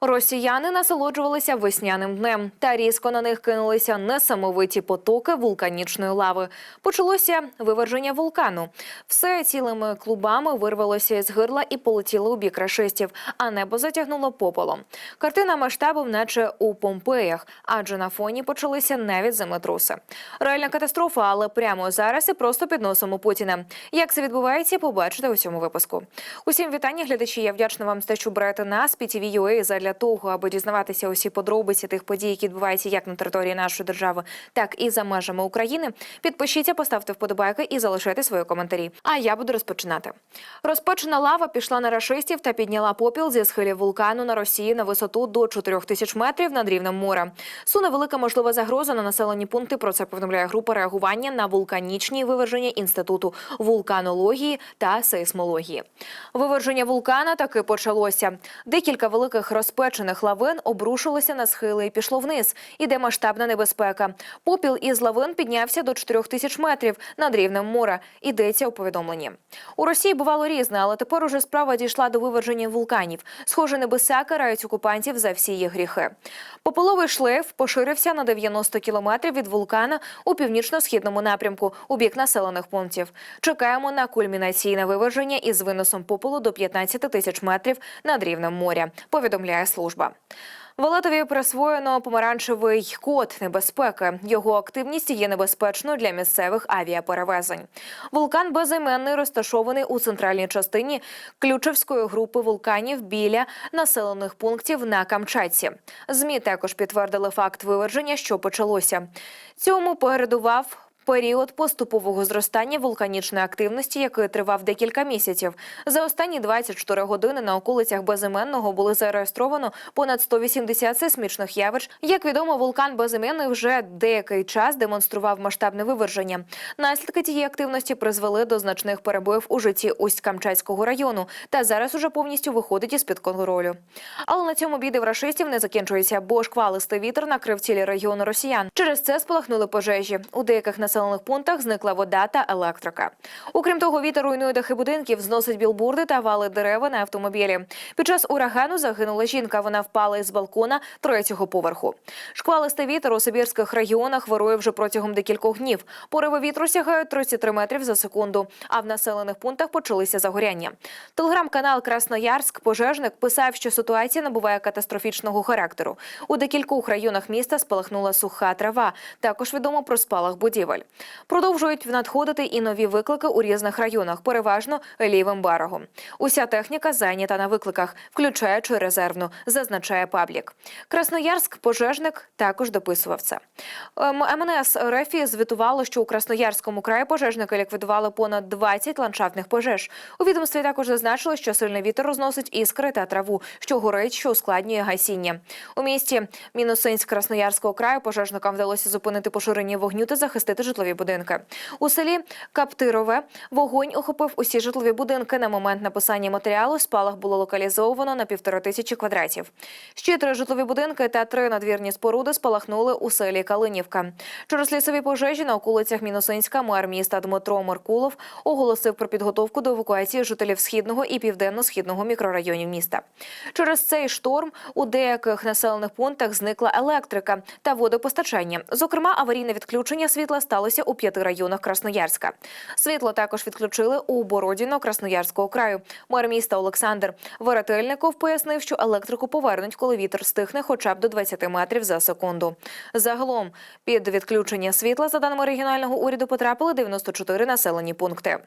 Росіяни насолоджувалися весняним днем та різко на них кинулися несамовиті потоки вулканічної лави. Почалося виверження вулкану. Все цілими клубами вирвалося із гирла і полетіло у бік рашистів, а небо затягнуло пополом. Картина масштабів, наче у Помпеях, адже на фоні почалися навіть землетруси. Реальна катастрофа, але прямо зараз і просто під носом у Путіна. Як це відбувається, побачите у цьому випуску. Усім вітання, глядачі. Я вдячна вам за те, що берете нас PTV.ua задля того, аби дізнаватися усі подробиці тих подій, які відбуваються як на території нашої держави, так і за межами України. Підпишіться, поставте вподобайки і залишайте свої коментарі. А я буду розпочинати. Розпечена лава пішла на рашистів та підняла попіл зі схилів вулкану на Росії на висоту до 4 тисяч метрів над рівнем моря. Суне велика можлива загроза на населені пункти. Про це повідомляє група реагування на вулканічні виверження інституту вулканології та сейсмології. Виверження вулкана таки почалося. Декілька великих розпечених лавин обрушилися на схили і пішло вниз. Іде масштабна небезпека. Попіл із лавин піднявся до 4 тисяч метрів над рівнем моря. Йдеться у повідомленні. У Росії бувало різне, але тепер уже справа дійшла до виверження вулканів. Схоже, небеса карають окупантів за всі їх гріхи. Пополовий шлейф поширився на 90 кілометрів від вулкана у північно-східному напрямку у бік населених пунктів. Чекаємо на кульмінаційне виверження із виносом попелу до 15 тисяч метрів над рівнем моря. Повідомляє служба. Валетові присвоєно помаранчевий код небезпеки. Його активність є небезпечною для місцевих авіаперевезень. Вулкан безіменний розташований у центральній частині Ключевської групи вулканів біля населених пунктів на Камчатці. Змі також підтвердили факт виверження, що почалося. Цьому передував період поступового зростання вулканічної активності, який тривав декілька місяців. За останні 24 години на околицях безіменного були зареєстровано понад 180 сейсмічних явищ. Як відомо, вулкан безіменний вже деякий час демонстрував масштабне виверження. Наслідки тієї активності призвели до значних перебоїв у житті Усть-Камчатського району та зараз уже повністю виходить із під контролю. Але на цьому біди в рашистів не закінчується, бо шквалистий вітер накрив цілі регіони росіян. Через це спалахнули пожежі. У деяких населених пунктах зникла вода та електрика. Окрім того, вітер руйнує дахи будинків, зносить білбурди та вали дерева на автомобілі. Під час урагану загинула жінка. Вона впала із балкона третього поверху. Шквалистий вітер у сибірських регіонах вирує вже протягом декількох днів. Пориви вітру сягають 33 метрів за секунду. А в населених пунктах почалися загоряння. Телеграм-канал Красноярськ пожежник писав, що ситуація набуває катастрофічного характеру. У декількох районах міста спалахнула суха трава. Також відомо про спалах будівель. Продовжують надходити і нові виклики у різних районах, переважно лівим берегом. Уся техніка зайнята на викликах, включаючи резервну, зазначає паблік. Красноярськ пожежник також дописував це. Ем, МНС РФ звітувало, що у Красноярському краї пожежники ліквідували понад 20 ландшафтних пожеж. У відомстві також зазначили, що сильний вітер розносить іскри та траву, що горить, що ускладнює гасіння. У місті Мінусинськ Красноярського краю пожежникам вдалося зупинити поширення вогню та захистити житлові будинки. У селі Каптирове вогонь охопив усі житлові будинки. На момент написання матеріалу спалах було локалізовано на півтори тисячі квадратів. Ще три житлові будинки та три надвірні споруди спалахнули у селі Калинівка. Через лісові пожежі на околицях Мінусинська мер міста Дмитро Меркулов оголосив про підготовку до евакуації жителів східного і південно-східного мікрорайонів міста. Через цей шторм у деяких населених пунктах зникла електрика та водопостачання. Зокрема, аварійне відключення світла сталося у п'яти районах Красноярська. Світло також відключили у Бородіно Красноярського краю. Мер міста Олександр Веретельников пояснив, що електрику повернуть, коли вітер стихне хоча б до 20 метрів за секунду. Загалом під відключення світла, за даними регіонального уряду, потрапили 94 населені пункти.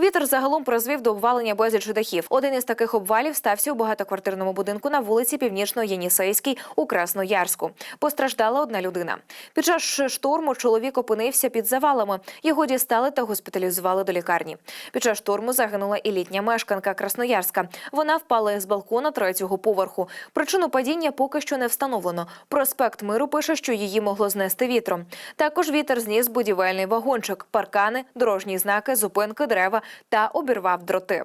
Вітер загалом призвів до обвалення безлічі дахів. Один із таких обвалів стався у багатоквартирному будинку на вулиці Північно-Єнісейській у Красноярську. Постраждала одна людина. Під час шторму чоловік опинився під завалами. Його дістали та госпіталізували до лікарні. Під час шторму загинула і літня мешканка Красноярська. Вона впала з балкона третього поверху. Причину падіння поки що не встановлено. Проспект миру пише, що її могло знести вітром. Також вітер зніс будівельний вагончик, паркани, дорожні знаки, зупинки, дерева та обірвав дроти.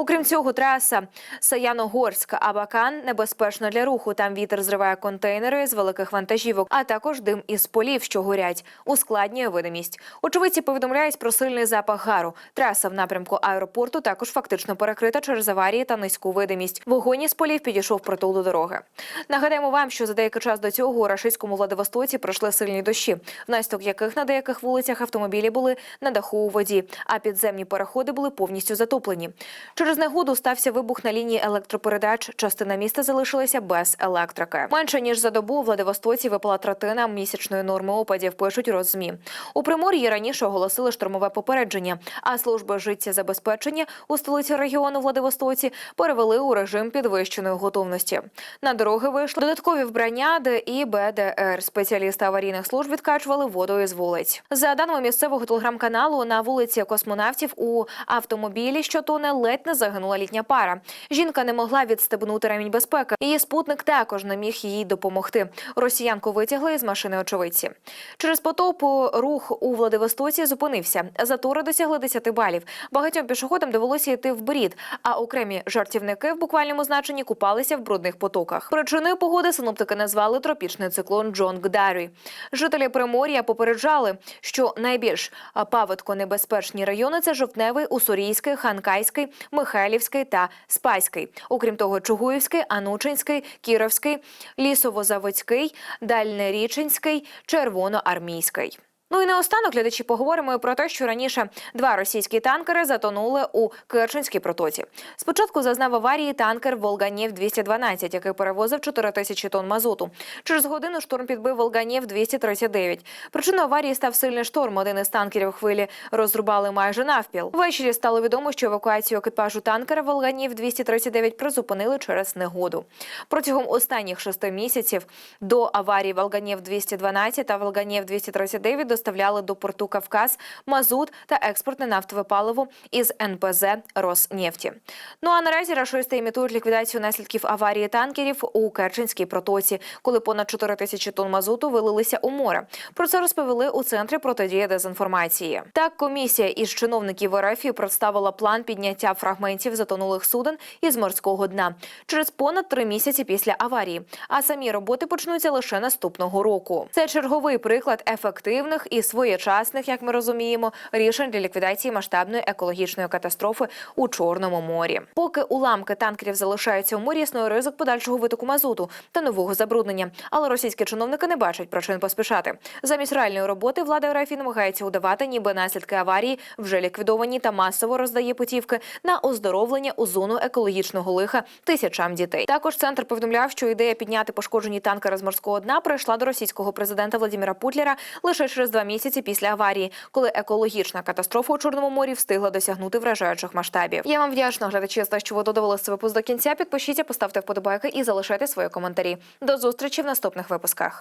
Окрім цього, траса Саяногорськ Абакан небезпечна для руху. Там вітер зриває контейнери з великих вантажівок, а також дим із полів, що горять, ускладнює видимість. Очевидці повідомляють про сильний запах гару. Траса в напрямку аеропорту також фактично перекрита через аварії та низьку видимість. Вогонь із полів підійшов притул до дороги. Нагадаємо вам, що за деякий час до цього у рашистському Владивостоці пройшли сильні дощі, внаслідок яких на деяких вулицях автомобілі були на даху у воді, а підземні переходи були повністю затоплені. Через негоду стався вибух на лінії електропередач. Частина міста залишилася без електрики. Менше ніж за добу у Владивостоці випала третина місячної норми опадів. Пишуть роззмі. У Примор'ї раніше оголосили штормове попередження, а служби життєзабезпечення у столиці регіону Владивостоці перевели у режим підвищеної готовності. На дороги вийшли додаткові вбрання ДІ БДР. Спеціалісти аварійних служб відкачували воду із вулиць. За даними місцевого телеграм-каналу, на вулиці космонавтів у автомобілі, що тоне, ледь не загинула літня пара. Жінка не могла відстебнути ремінь безпеки. Її спутник також не міг їй допомогти. Росіянку витягли з машини очевидці. Через потопу рух у Владивостоці зупинився. Затори досягли 10 балів. Багатьом пішоходам довелося йти в брід, а окремі жартівники в буквальному значенні купалися в брудних потоках. Причиною погоди синоптики назвали тропічний циклон Джон Гдарі. Жителі Примор'я попереджали, що найбільш а, паводконебезпечні райони це Жовтневий, Уссурійський, Ханкайський, Михайлівський та Спаський. Окрім того, Чугуївський, Анучинський, Кіровський, Лісовозаводський, Дальнеріченський, Червоноармійський. Ну і наостанок глядачі поговоримо про те, що раніше два російські танкери затонули у Керченській протоці. Спочатку зазнав аварії танкер Волганєв 212 який перевозив 4 тисячі тонн мазуту. Через годину шторм підбив Волганєв 239 Причиною аварії став сильний шторм. Один із танкерів хвилі розрубали майже навпіл. Ввечері стало відомо, що евакуацію екіпажу танкера Волганєв 239 призупинили через негоду. Протягом останніх шести місяців до аварії Волганєв 212 та Волганєв 239 доставляли до порту Кавказ мазут та експортне нафтове паливо із НПЗ Роснефті. Ну а наразі рашисти імітують ліквідацію наслідків аварії танкерів у Керченській протоці, коли понад 4 тисячі тонн мазуту вилилися у море. Про це розповіли у центрі протидії дезінформації. Так, комісія із чиновників РФ представила план підняття фрагментів затонулих суден із морського дна через понад три місяці після аварії. А самі роботи почнуться лише наступного року. Це черговий приклад ефективних і своєчасних, як ми розуміємо, рішень для ліквідації масштабної екологічної катастрофи у Чорному морі. Поки уламки танкерів залишаються у морі, існує ризик подальшого витоку мазуту та нового забруднення. Але російські чиновники не бачать причин поспішати. Замість реальної роботи влада РФ намагається удавати, ніби наслідки аварії вже ліквідовані та масово роздає путівки на оздоровлення у зону екологічного лиха тисячам дітей. Також центр повідомляв, що ідея підняти пошкоджені танкери з морського дна прийшла до російського президента Владимира Путлера лише через два місяці після аварії, коли екологічна катастрофа у Чорному морі встигла досягнути вражаючих масштабів. Я вам вдячна глядачі за те, що ви додивилися випуск до кінця. Підпишіться, поставте вподобайки і залишайте свої коментарі. До зустрічі в наступних випусках.